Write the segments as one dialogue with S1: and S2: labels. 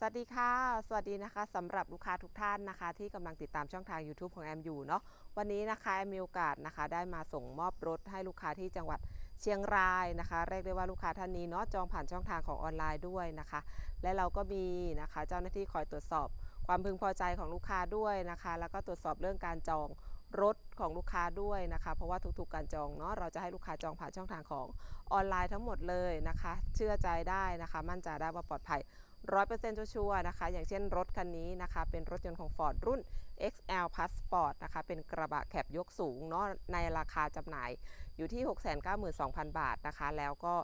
S1: สวัสดีค่ะ สวัสดีนะคะสำหรับลูกค้าทุกท่านนะคะ ที่กำลังติดตามช่องทาง YouTube ของแอมอยู่เนาะวันนี้นะคะแอมมีโอกาสนะคะ ได้มาส่งมอบรถให้ลูกค้าที่จังหวัดเชียงรายนะคะเรียกได้ว่าลูกค้าท่านนี้เนาะจองผ่านช่องทางของออนไลน์ด้วยนะคะ และเราก็มีนะคะเจ้าหน้าที่คอยตรวจสอบ ความพึงพอใจของลูกค้าด้วยนะคะ แล้วก็ตรวจสอบเรื่องการจองรถของลูกค้าด้วยนะคะ เพราะว่าทุกๆการจองเนาะเราจะให้ลูกค้าจองผ่านช่องทางของออนไลน์ทั้งหมดเลยนะคะ เชื่อใจได้นะคะ มั่นใจได้ว่าปลอดภัย ร้อยเปอร์เซ็นต์ชัวร์นะคะ อย่างเช่นรถคันนี้นะคะ เป็นรถยนต์ของ Ford รุ่น XL Passport นะคะ เป็นกระบะแคบยกสูงเนาะ ในราคาจำหน่ายอยู่ที่ 692,000 บาทนะคะ แล้วก็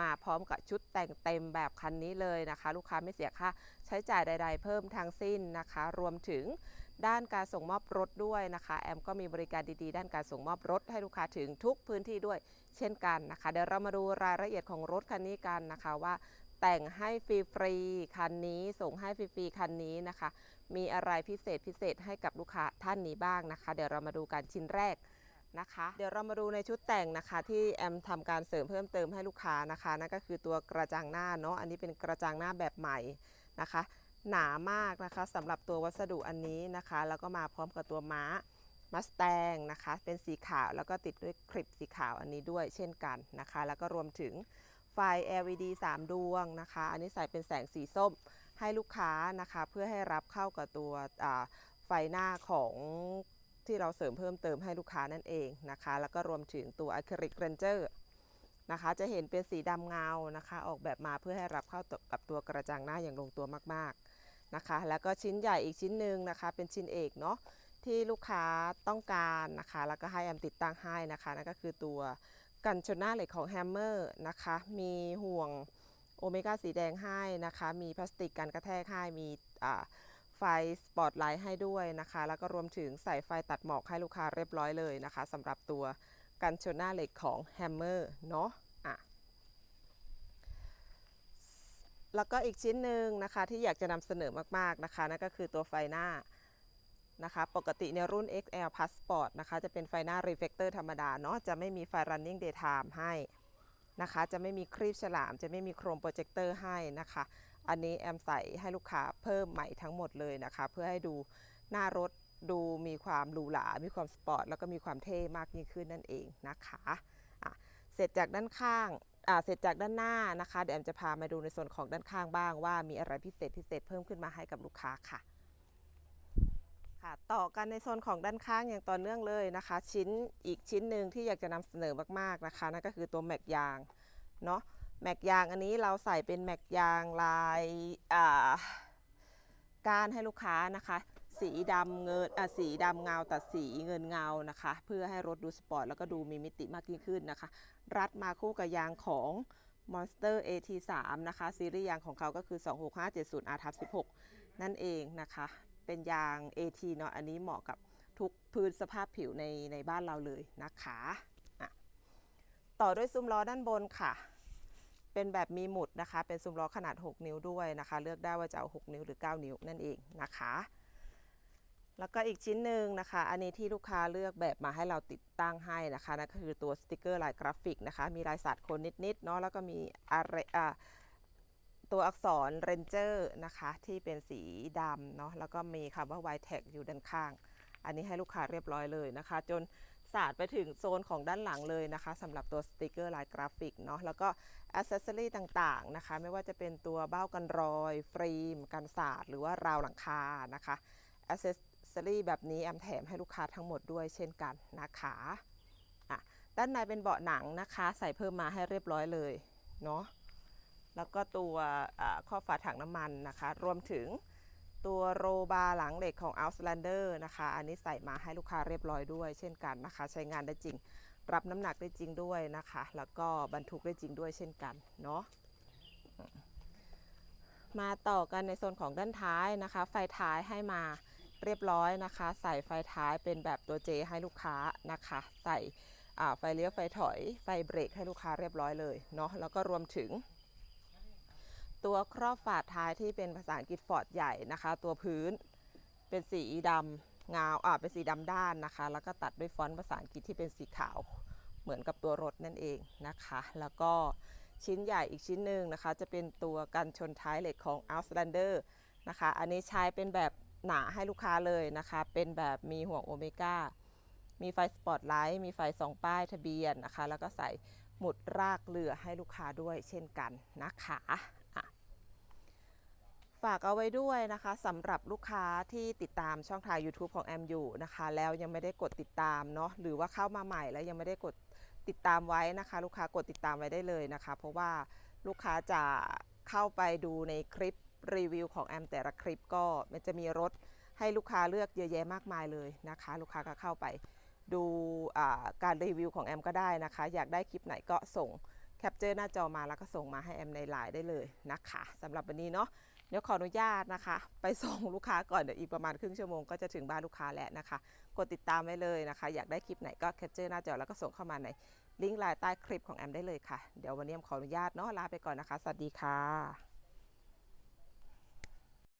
S1: มาพร้อมกับชุดแต่งเต็มแบบคันนี้เลยนะคะ ลูกค้าไม่เสียค่าใช้จ่ายใด ๆ เพิ่มทั้งสิ้นนะคะ รวมถึงด้านการส่งมอบรถด้วยนะคะ แอมก็มีบริการดีๆ ด้านการส่งมอบรถให้ลูกค้าถึงทุกพื้นที่ด้วย เช่นกันนะคะ เดี๋ยวเรามาดูรายละเอียดของรถคันนี้กันนะคะว่า แต่งให้ฟรีๆคันนี้ส่งให้ฟรีๆคันนี้นะคะ มีอะไรพิเศษพิเศษให้กับลูกค้าท่านนี้บ้างนะคะ เดี๋ยวเรามาดูกันชิ้นแรกนะคะ เดี๋ยวเรามาดูในชุดแต่งนะคะ ที่แอมทำการเสริมเพิ่มเติมให้ลูกค้านะคะนั่นก็คือตัวกระจังหน้าเนาะอันนี้เป็นกระจังหน้าแบบใหม่นะคะ หนามากนะคะสำหรับตัววัสดุอันนี้นะคะ แล้วก็มาพร้อมกับตัวม้ามัสแตงนะคะ เป็นสีขาวแล้วก็ติดด้วยคลิปสีขาวอันนี้ด้วยเช่นกันนะคะ แล้วก็รวมถึง ไฟ LED 3 ดวงนะคะ อันนี้ใส่เป็นแสงสีส้มให้ลูกค้านะคะ เพื่อให้รับเข้ากับตัวไฟหน้าของที่เราเสริมเพิ่มเติมให้ลูกค้านั่นเองนะคะ แล้วก็รวมถึงตัวอะคริลิกเรนเจอร์นะคะ จะเห็นเป็นสีดำเงานะคะ ออกแบบมาเพื่อให้รับเข้ากับตัวกระจังหน้าอย่างลงตัวมากๆนะคะ แล้วก็ชิ้นใหญ่อีกชิ้นหนึ่งนะคะ เป็นชิ้นเอกเนาะที่ลูกค้าต้องการนะคะ แล้วก็ให้แอมติดตั้งให้นะคะนั่นก็คือตัว กันชนหน้าเหล็กของแฮมเมอร์นะคะ มีห่วงโอเมก้าสีแดงให้นะคะ มีพลาสติกกันกระแทกให้ มีไฟสปอตไลท์ให้ด้วยนะคะ แล้วก็รวมถึงใส่ไฟตัดหมอกให้ลูกค้าเรียบร้อยเลยนะคะสำหรับตัวกันชนหน้าเหล็กของแฮมเมอร์เนาะอะแล้วก็อีกชิ้นหนึ่งนะคะที่อยากจะนำเสนอมากๆนะคะนั่นก็คือตัวไฟหน้า นะคะ ปกติในรุ่น XL Passport นะคะ จะเป็นไฟหน้า reflector ธรรมดาเนาะ จะไม่มีไฟ running daytime ให้นะคะ จะไม่มีครีบฉลาม จะไม่มีโครมโปรเจคเตอร์ให้นะคะ อันนี้แอมใส่ให้ลูกค้าเพิ่มใหม่ทั้งหมดเลยนะคะ เพื่อให้ดูหน้ารถดูมีความหรูหรา มีความสปอร์ต แล้วก็มีความเท่มากยิ่งขึ้นนั่นเองนะคะะเสร็จจากด้านข้างเสร็จจากด้านหน้านะคะ เดี๋ยวแอมจะพามาดูในส่วนของด้านข้างบ้างว่ามีอะไรพิเศษพิเศษเพิ่มขึ้นมาให้กับลูกค้าค่ะ ค่ะต่อกันในโซนของด้านข้างอย่างต่อเนื่องเลยนะคะ ชิ้นอีกชิ้นหนึ่งที่อยากจะนำเสนอมากๆนะคะนั่นก็คือตัวแม็กยางเนาะแม็กยางอันนี้เราใส่เป็นแม็กยางลายก้านให้ลูกค้านะคะ สีดำเงินสีดำเงาตัดสีเงินเงานะคะ เพื่อให้รถดูสปอร์ตแล้วก็ดูมีมิติมากยิ่งขึ้นนะคะ รัดมาคู่กับยางของ Monster AT3 นะคะซีรีส์ยางของเขาก็คือ 26570 R 16นั่นเองนะคะ เป็นยาง AT เนาะอันนี้เหมาะกับทุกพื้นสภาพผิวในในบ้านเราเลยนะคะะต่อด้วยซุ้มล้อด้านบนค่ะ เป็นแบบมีหมุดนะคะ เป็นซุ้มล้อขนาด 6 นิ้วด้วยนะคะ เลือกได้ว่าจะเอา 6 นิ้วหรือ 9 นิ้วนั่นเองนะคะ แล้วก็อีกชิ้นหนึ่งนะคะ อันนี้ที่ลูกค้าเลือกแบบมาให้เราติดตั้งให้นะคะนั่นก็คือตัวสติกเกอร์ลายกราฟิกนะคะ มีลายสัตว์คนนิดๆเนาะแล้วก็มีอะไรอ่า ตัวอักษร Ranger นะคะ ที่เป็นสีดำเนาะแล้วก็มีคำว่า y t e c อยู่ด้านข้าง อันนี้ให้ลูกค้าเรียบร้อยเลยนะคะ จนสาดไปถึงโซนของด้านหลังเลยนะคะสำหรับตัวสติกเกอร์ลายกราฟิกเนาะแล้วก็อ c เซสซอรีต่างๆนะคะ ไม่ว่าจะเป็นตัวเบ้ากันรอย ฟิล์มกันสาดหรือว่าราวหลังคานะคะอ c เซสซอรีแบบนี้แอมแถมให้ลูกค้าทั้งหมดด้วยเช่นกันนะคะอะด้านในเป็นเบาะหนังนะคะ ใส่เพิ่มมาให้เรียบร้อยเลยเนาะ แล้วก็ตัวข้อฝาถังน้ำมันนะคะ รวมถึงตัวโรบาร์หลังเหล็กของ Outlander นะคะ อันนี้ใส่มาให้ลูกค้าเรียบร้อยด้วย เช่นกันนะคะ ใช้งานได้จริง รับน้ำหนักได้จริงด้วยนะคะ แล้วก็บรรทุกได้จริงด้วยเช่นกันเนาะมาต่อกันในโซนของด้านท้ายนะคะ ไฟท้ายให้มาเรียบร้อยนะคะ ใส่ไฟท้ายเป็นแบบตัว J ให้ลูกค้านะคะ ใส่ไฟเลี้ยวไฟถอย ไฟเบรกให้ลูกค้าเรียบร้อยเลยเนาะแล้วก็รวมถึง ตัวครอบฝาท้ายที่เป็นภาษาอังกฤษฟอร์ดใหญ่นะคะ ตัวพื้นเป็นสีดำเงาอ่าเป็นสีดำด้านนะคะ แล้วก็ตัดด้วยฟอนต์ภาษาอังกฤษที่เป็นสีขาวเหมือนกับตัวรถนั่นเองนะคะ แล้วก็ชิ้นใหญ่อีกชิ้นหนึ่งนะคะ จะเป็นตัวกันชนท้ายเหล็กของ Outlander นะคะ อันนี้ใช้เป็นแบบหนาให้ลูกค้าเลยนะคะ เป็นแบบมีห่วงโอเมก้า มีไฟสปอตไลท์ มีไฟสองป้ายทะเบียนนะคะ แล้วก็ใส่หมุดรากเรือให้ลูกค้าด้วยเช่นกันนะคะ ฝากเอาไว้ด้วยนะคะสำหรับลูกค้าที่ติดตามช่องทาง YouTube ของแอมอยู่นะคะ แล้วยังไม่ได้กดติดตามเนาะหรือว่าเข้ามาใหม่แล้วยังไม่ได้กดติดตามไว้นะคะ ลูกค้ากดติดตามไว้ได้เลยนะคะ เพราะว่าลูกค้าจะเข้าไปดูในคลิปรีวิวของแอมแต่ละคลิปก็มันจะมีรถให้ลูกค้าเลือกเยอะแยะมากมายเลยนะคะ ลูกค้าก็เข้าไปดูการรีวิวของแอมก็ได้นะคะ อยากได้คลิปไหนก็ส่งแคปเจอร์หน้าจอมาแล้วก็ส่งมาให้แอมในไลน์ได้เลยนะคะสำหรับวันนี้เนาะ เดี๋ยวขออนุญาตนะคะ ไปส่งลูกค้าก่อนเดี๋ยวอีกประมาณครึ่งชั่วโมงก็จะถึงบ้านลูกค้าแล้วนะคะ กดติดตามไว้เลยนะคะ อยากได้คลิปไหนก็แคปเจอร์หน้าจอแล้วก็ส่งเข้ามาในลิงก์ไลน์ใต้คลิปของแอมได้เลยค่ะ เดี๋ยววันนี้แอมขออนุญาตเนาะลาไปก่อนนะคะ สวัสดีค่ะ